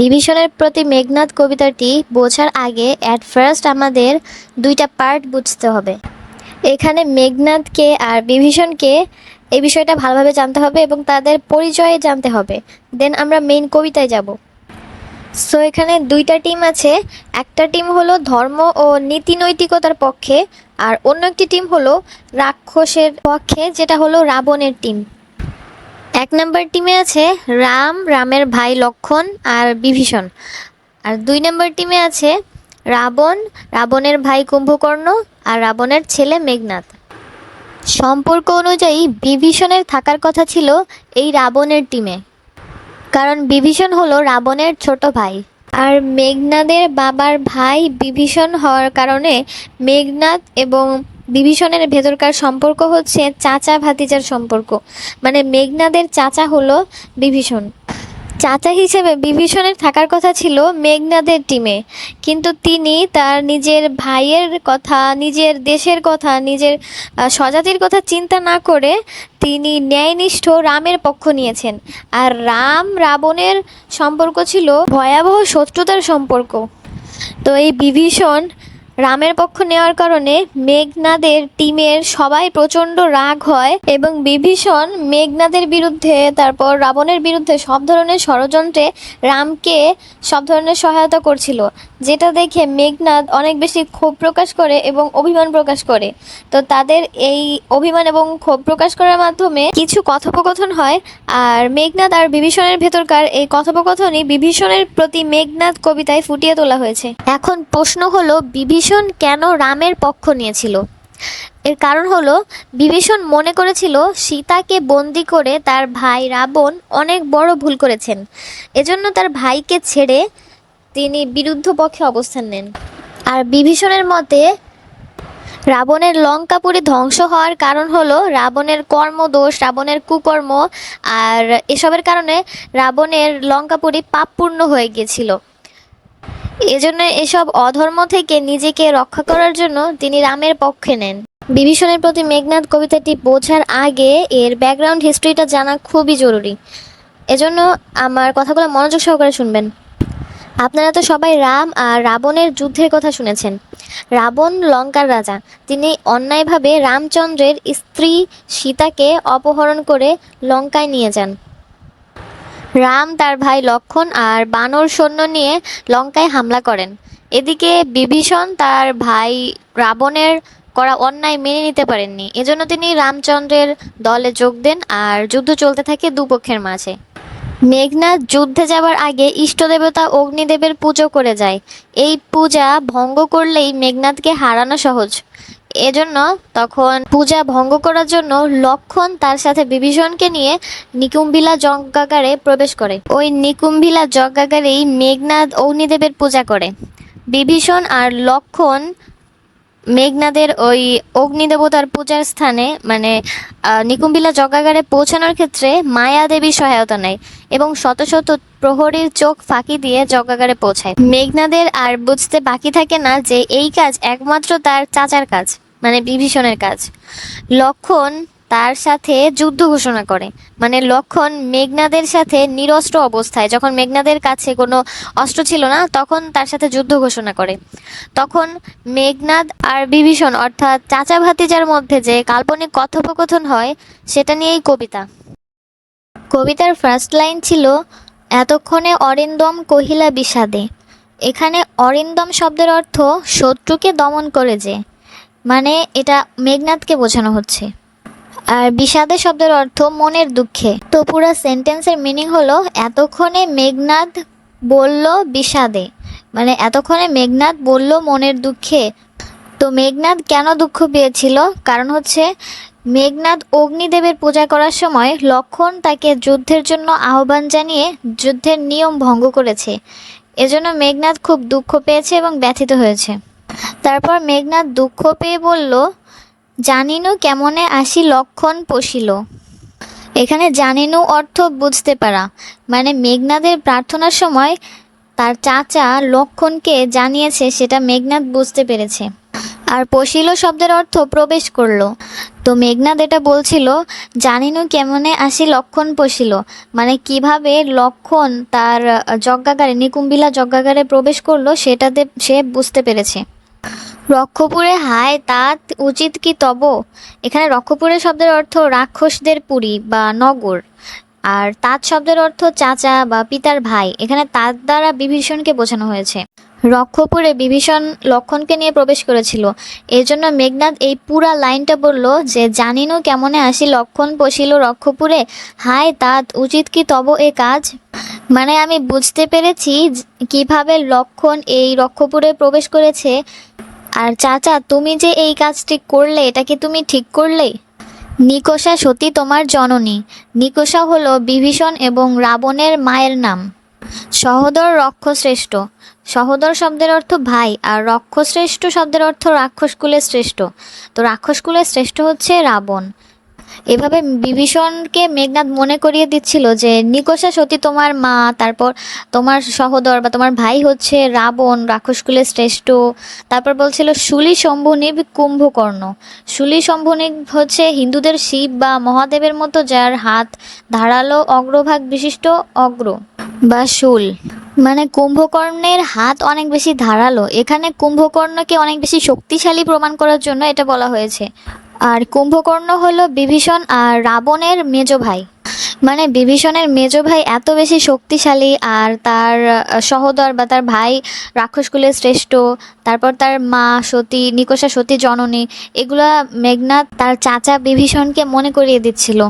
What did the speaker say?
বিভীষণের প্রতি মেঘনাদ কবিতাটি বোঝার আগে অ্যাট ফার্স্ট আমাদের দুইটা পার্ট বুঝতে হবে। এখানে মেঘনাদকে আর বিভীষণকে এই বিষয়টা ভালোভাবে জানতে হবে এবং তাদের পরিচয়ে জানতে হবে। দেন আমরা মেইন কবিতায় যাব। সো এখানে দুইটা টিম আছে। একটা টিম হলো ধর্ম ও নীতি নৈতিকতার পক্ষে আর অন্য একটি টিম হলো রাক্ষসের পক্ষে, যেটা হলো রাবণের টিম এক নম্বর টিমে আছে রাম, রামের ভাই লক্ষণ আর বিভীষণ। আর দুই নম্বর টিমে আছে রাবণ, রাবণের ভাই কুম্ভকর্ণ আর রাবণের ছেলে মেঘনাথ। সম্পর্ক অনুযায়ী বিভীষণের থাকার কথা ছিল এই রাবণের টিমে। কারণ বিভীষণ হলো রাবণের ছোট ভাই। আর মেঘনাদের বাবার ভাই বিভীষণ হওয়ার কারণে মেঘনাথ এবং বিভীষণের ভেতরকার সম্পর্ক হচ্ছে চাচা ভাতিজার সম্পর্ক। মানে মেঘনাদের চাচা হলো বিভীষণ। চাচা হিসেবে বিভীষণের থাকার কথা ছিল মেঘনাদের টিমে। কিন্তু তিনি তার নিজের ভাইয়ের কথা, নিজের দেশের কথা, নিজের স্বজাতির কথা চিন্তা না করে তিনি ন্যায়নিষ্ঠ রামের পক্ষ নিয়েছেন। আর রাম রাবণের সম্পর্ক ছিল ভয়াবহ শত্রুতার সম্পর্ক। তো এই বিভীষণ রামের পক্ষ নেওয়ার কারণে মেঘনাদের টিমের সবাই প্রচণ্ড রাগ হয় এবং বিভীষণ মেঘনাদের বিরুদ্ধে, তারপর রাবণের বিরুদ্ধে সব ধরনের ষড়যন্ত্রে রামকে সব ধরনের সহায়তা করছিল। যেটা দেখে মেঘনাদ অনেক বেশি ক্ষোভ প্রকাশ করে এবং অভিমান প্রকাশ করে। তো তাদের এই অভিমান এবং ক্ষোভ প্রকাশ করার মাধ্যমে কিছু কথোপকথন হয় আর মেঘনাদ আর বিভীষণের ভেতরকার এই কথোপকথনই বিভীষণের প্রতি মেঘনাদ কবিতায় ফুটিয়ে তোলা হয়েছে। এখন প্রশ্ন হলো, বিভীষণ কেন রামের পক্ষ নিয়েছিল? এর কারণ হলো, বিভীষণ মনে করেছিল সীতাকে বন্দি করে তার ভাই রাবণ অনেক বড় ভুল করেছেন। এজন্য তার ভাইকে ছেড়ে তিনি বিরুদ্ধ পক্ষে অবস্থান নেন। আর বিভীষণের মতে, রাবণের লঙ্কাপুরী ধ্বংস হওয়ার কারণ হলো রাবণের কর্মদোষ, রাবণের কুকর্ম, আর এসবের কারণে রাবণের লঙ্কাপুরী পাপপূর্ণ হয়ে গিয়েছিল। এজন্য এসব অধর্ম থেকে নিজেকে রক্ষা করার জন্য তিনি রামের পক্ষে নেন। বিভীষণের প্রতি মেঘনাদ কবিতাটি বোঝার আগে এর ব্যাকগ্রাউন্ড হিস্ট্রিটা জানা খুবই জরুরি। এজন্য আমার কথাগুলো মনোযোগ সহকারে শুনবেন। আপনারা তো সবাই রাম আর রাবণের যুদ্ধের কথা শুনেছেন। রাবণ লঙ্কার রাজা। তিনি অন্যায়ভাবে রামচন্দ্রের স্ত্রী সীতাকে অপহরণ করে লঙ্কায় নিয়ে যান। রাম তার ভাই লক্ষণ আর বানর সৈন্য নিয়ে লঙ্কায় হামলা করেন। এদিকে বিভীষণ তার ভাই রাবণের করা অন্যায় মেনে নিতে পারেননি। এজন্য তিনি রামচন্দ্রের দলে যোগ দেন আর যুদ্ধ চলতে থাকে দুপক্ষের মাঝে। মেঘনাদ যুদ্ধে যাবার আগে ইষ্টদেবতা অগ্নিদেবের পুজো করে যায়। এই পূজা ভঙ্গ করলেই মেঘনাদকে হারানো সহজ। এজন্য তখন পূজা ভঙ্গ করার জন্য লক্ষণ তার সাথে বিভীষণকে নিয়ে নিকুম্ভিলা যজ্ঞাগারে প্রবেশ করে। ওই নিকুম্ভিলা যজ্ঞাগারেই মেঘনাদ অগ্নিদেবের পূজা করে। বিভীষণ আর লক্ষণ মেঘনাদের ওই অগ্নিদেবতার পূজার স্থানে মানে নিকুম্বিলা যজ্ঞাগারে পৌঁছানোর ক্ষেত্রে মায়া দেবী সহায়তা নেয় এবং শত শত প্রহরীর চোখ ফাঁকি দিয়ে যজ্ঞাগারে পৌঁছায়। মেঘনাদের আর বুঝতে বাকি থাকে না যে এই কাজ একমাত্র তার চাচার কাজ মানে বিভীষণের কাজ। লক্ষণ তার সাথে যুদ্ধ ঘোষণা করে। মানে লক্ষণ মেঘনাদের সাথে নিরস্ত্র অবস্থায়। যখন মেঘনাদের কাছে কোনো অস্ত্র ছিল না, তখন তার সাথে যুদ্ধ ঘোষণা করে। তখন মেঘনাদ আর বিভীষণ, অর্থাৎ চাচা ভাতিজার মধ্যে যে কাল্পনিক কথোপকথন হয়, সেটা নিয়েই কবিতা। কবিতার ফার্স্ট লাইন ছিল, এতক্ষণে অরিন্দম কহিলা বিষাদে। এখানে অরিন্দম শব্দের অর্থ, শত্রুকে দমন করে যে। মানে এটা মেঘনাদকে বোঝানো হচ্ছে। আর বিষাদে শব্দের অর্থ মনের দুঃখে। তো পুরো সেন্টেন্সের মিনিং হলো, এতক্ষণে মেঘনাদ বলল বিষাদে। মানে এতক্ষণে মেঘনাদ বলল মনের দুঃখে। তো মেঘনাদ কেন দুঃখ পেয়েছিল? কারণ হচ্ছে, মেঘনাদ অগ্নিদেবের পূজা করার সময় লক্ষণ তাকে যুদ্ধের জন্য আহ্বান জানিয়ে যুদ্ধের নিয়ম ভঙ্গ করেছে। এজন্য মেঘনাদ খুব দুঃখ পেয়েছে এবং ব্যথিত হয়েছে। তারপর মেঘনাদ দুঃখ পেয়ে বলল জানিনু কেমনে আসি লক্ষণ পশিল। এখানে জানিনু অর্থ বুঝতে পারা। মানে মেঘনাদের প্রার্থনার সময় তার চাচা লক্ষণকে জানিয়েছে, সেটা মেঘনাদ বুঝতে পেরেছে। আর পশিল শব্দের অর্থ প্রবেশ করল। তো মেঘনাদ এটা বলছিল, জানিনু কেমনে আসি লক্ষণ পশিল? মানে কীভাবে লক্ষণ তার যজ্ঞাগারে নিকুম্বিলা যজ্ঞাগারে প্রবেশ করল, সেটাতে সে বুঝতে পেরেছে। রক্ষপুরে, হায়, তাত উচিত কি তব? এখানে রক্ষপুরে শব্দের অর্থ রাক্ষসদের পুরী বা নগর। আর তাঁত শব্দের অর্থ চাচা বা পিতার ভাই। এখানে তাঁত দ্বারা বিভীষণকে বোঝানো হয়েছে। রক্ষপুরে বিভীষণ লক্ষণকে নিয়ে প্রবেশ করেছিল। এই জন্য মেঘনাদ এই পুরা লাইনটা বলল যে, জানিনু কেমনে আসি লক্ষণ পশিল রক্ষপুরে? হায়, তাঁত উচিত কি তব এ কাজ? মানে আমি বুঝতে পেরেছি কীভাবে লক্ষণ এই রক্ষপুরে প্রবেশ করেছে। আর চাচা, তুমি যে এই কাজটি করলে, এটা কি তুমি ঠিক করলে? নিকোষা সতী তোমার জননী। নিকোষা হলো বিভীষণ এবং রাবণের মায়ের নাম। সহোদর রক্ষশ্রেষ্ঠ। সহদর শব্দের অর্থ ভাই, আর রক্ষশ্রেষ্ঠ শব্দের অর্থ রাক্ষসকুলের শ্রেষ্ঠ। তো রাক্ষসকুলের শ্রেষ্ঠ হচ্ছে রাবণ। এভাবে বিভীষণকে মেঘনাদ মনে করিয়ে দিচ্ছিল যে, নিকোষা সতী তোমার মা, তারপর তোমার সহোদর বা তোমার ভাই হচ্ছে রাবণ রাক্ষসকুলের শ্রেষ্ঠ। তারপর বলছিল, শুলি শম্ভুনিব কুম্ভকর্ণ। শুলি শম্ভুনিব হচ্ছে হিন্দুদের শিব বা মহাদেবের মতো যার হাত ধারালো অগ্রভাগ বিশিষ্ট অগ্র বা শুল। মানে কুম্ভকর্ণের হাত অনেক বেশি ধারালো। এখানে কুম্ভকর্ণকে অনেক বেশি শক্তিশালী প্রমাণ করার জন্য এটা বলা হয়েছে। আর কুম্ভকর্ণ হলো বিভীষণ আর রাবণের মেজ ভাই। মানে বিভীষণের মেজ ভাই এত বেশি শক্তিশালী আর তার সহদর বা তার ভাই রাক্ষসকুলের শ্রেষ্ঠ, তারপর তার মা সতী, নিকষা সতী জননী, এগুলা মেঘনাথ তার চাচা বিভীষণকে মনে করিয়ে দিচ্ছিল।